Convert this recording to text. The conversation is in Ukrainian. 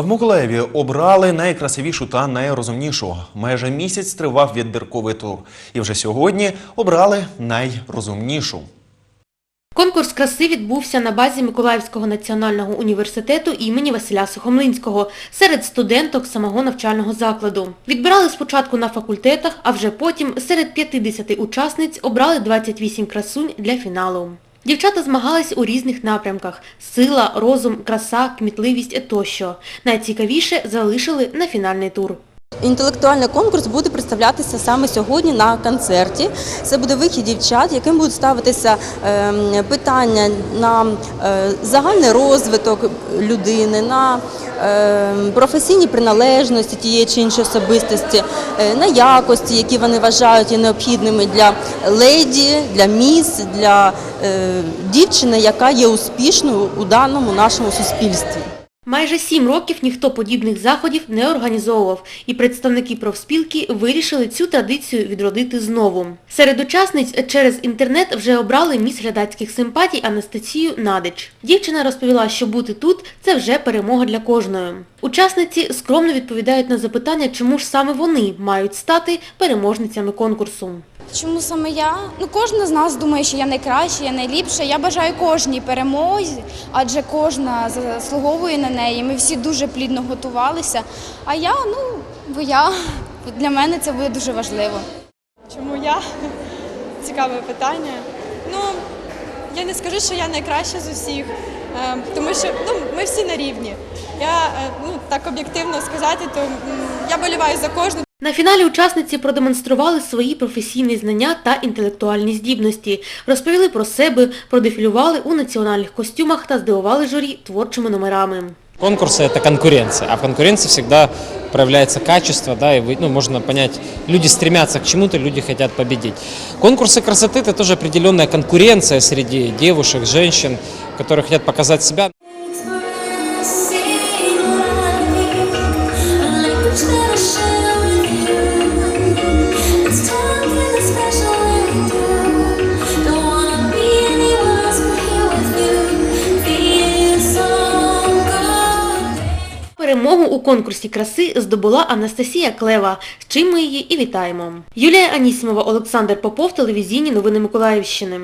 В Миколаєві обрали найкрасивішу та найрозумнішу. Майже місяць тривав відбірковий тур. І вже сьогодні обрали найрозумнішу. Конкурс краси відбувся на базі Миколаївського національного університету імені Василя Сухомлинського серед студенток самого навчального закладу. Відбирали спочатку на факультетах, а вже потім серед 50 учасниць обрали 28 красунь для фіналу. Дівчата змагались у різних напрямках – сила, розум, краса, кмітливість тощо. Найцікавіше залишили на фінальний тур. Інтелектуальний конкурс буде представлятися саме сьогодні на концерті. Це буде вихід дівчат, яким будуть ставитися ем, питання на е, загальний розвиток людини, на ем, професійні приналежності тієї чи іншої особистості, е, на якості, які вони вважають є необхідними для леді, для міс, для дівчини, яка є успішною у даному нашому суспільстві. Майже сім років ніхто подібних заходів не організовував, і представники профспілки вирішили цю традицію відродити знову. Серед учасниць через інтернет вже обрали міс глядацьких симпатій Анастасію Надич. Дівчина розповіла, що бути тут – це вже перемога для кожної. Учасниці скромно відповідають на запитання, чому ж саме вони мають стати переможницями конкурсу. Чому саме я? Ну кожна з нас думає, що я найкраща, я найліпша. Я бажаю кожній перемозі, адже кожна заслуговує на неї. Ми всі дуже плідно готувалися. А я, ну, бо я для мене це буде дуже важливо. Чому я? Цікаве питання. Ну, я не скажу, що я найкраща з усіх, е, тому що ну, ми всі на рівні. Я е, ну, так об'єктивно сказати, то я боліваю за кожну. На фіналі учасниці продемонстрували свої професійні знання та інтелектуальні здібності, розповіли про себе, продефілювали у національних костюмах та здивували журі творчими номерами. Конкурсы – это конкуренция, а в конкуренции всегда проявляется качество, да, и вы, ну, можно понять, люди стремятся к чему-то, люди хотят победить. Конкурсы красоты – это тоже определенная конкуренция среди девушек, женщин, которые хотят показать себя. Перемогу у конкурсі краси здобула Анастасія Клева, з чим ми її і вітаємо. Юлія Анісімова, Олександр Попов, телевізійні новини Миколаївщини.